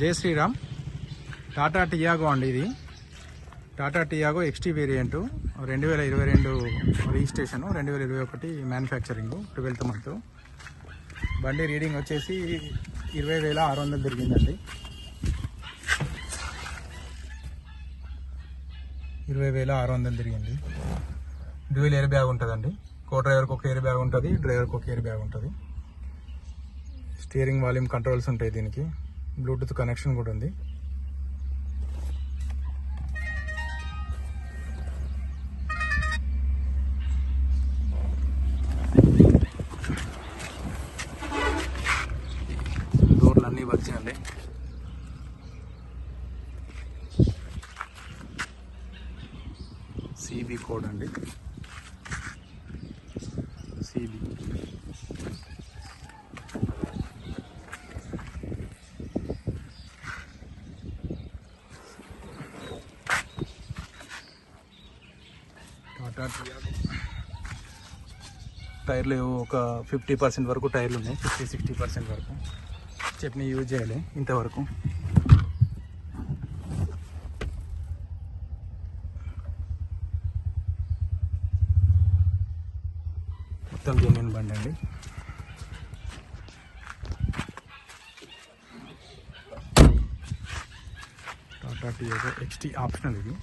జై శ్రీరామ్. టాటా టియాగో అండి ఇది. టాటా టియాగో ఎక్స్టీ వేరియంట్ రెండు వేల ఇరవై రెండు రిజిస్ట్రేషన్ రెండు వేల ఇరవై ఒకటి మ్యానుఫ్యాక్చరింగ్ ట్వెల్త్ మంత్. బండి రీడింగ్ వచ్చేసి ఇరవై వేల ఆరు వందలు తిరిగిందండి. ఇరవై వేల ఆరు వందలు తిరిగింది. డ్యూయల్ ఎయిర్ బ్యాగ్ ఉంటుందండి. కో డ్రైవర్కి ఒక ఎయిర్ బ్యాగ్ ఉంటుంది డ్రైవర్కి ఒక ఎయిర్ బ్యాగ్ ఉంటుంది. స్టీరింగ్ వాల్యూమ్ కంట్రోల్స్ ఉంటాయి దీనికి. బ్లూటూత్ కనెక్షన్ కూడా ఉంది. డోర్లు అన్నీ వర్క్ చేయండి సిబి కోడ్ అండి సిబి టాటా టియాగో టైర్లు ఒక ఫిఫ్టీ పర్సెంట్ వరకు టైర్లు ఉన్నాయి. ఫిఫ్టీ సిక్స్టీ పర్సెంట్ వరకు. చట్నీ యూజ్ చేయాలి ఇంతవరకు. మొత్తం జెన్యున్ బండి అండి. టాటా టియాగో ఎక్స్టీ ఆప్షనల్ ఇది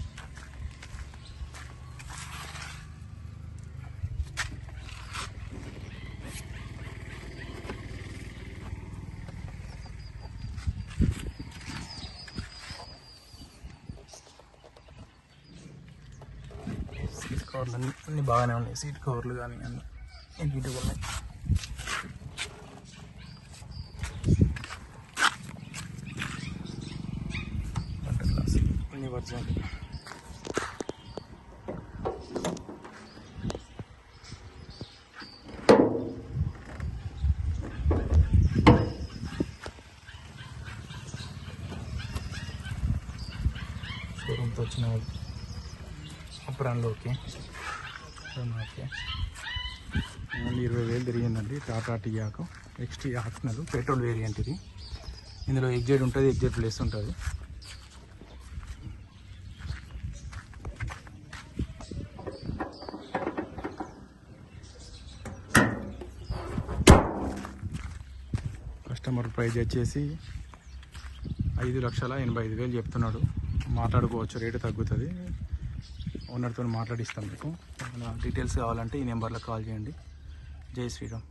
సీట్ కవర్లు అన్నీ అన్ని బాగానే ఉన్నాయి. సీట్ కవర్లు కానీ అన్ని నీట్గా ఉన్నాయి. అన్ని వర్జన్ షోరూమ్తో వచ్చిన వాళ్ళు. అప్పుడు ఓకే ఓకే ఓన్లీ ఇరవై వేలు తిరిగిందండి టాటా టీయాకు నెక్స్ట్ ఆప్షనల్ పెట్రోల్ వేరియంట్ ఇది. ఇందులో ఎగ్జైట్ ఉంటుంది ఎగ్జైట్ ప్లేస్ ఉంటుంది. కస్టమర్ ప్రైజ్ వచ్చేసి ఐదు లక్షల ఎనభై ఐదు వేలు చెప్తున్నాడు. మాట్లాడుకోవచ్చు రేటు తగ్గుతుంది. ఓనర్తో మాట్లాడిస్తాం మీకు. డీటెయిల్స్ కావాలంటే ఈ నెంబర్లో కాల్ చేయండి. జై శ్రీరామ్.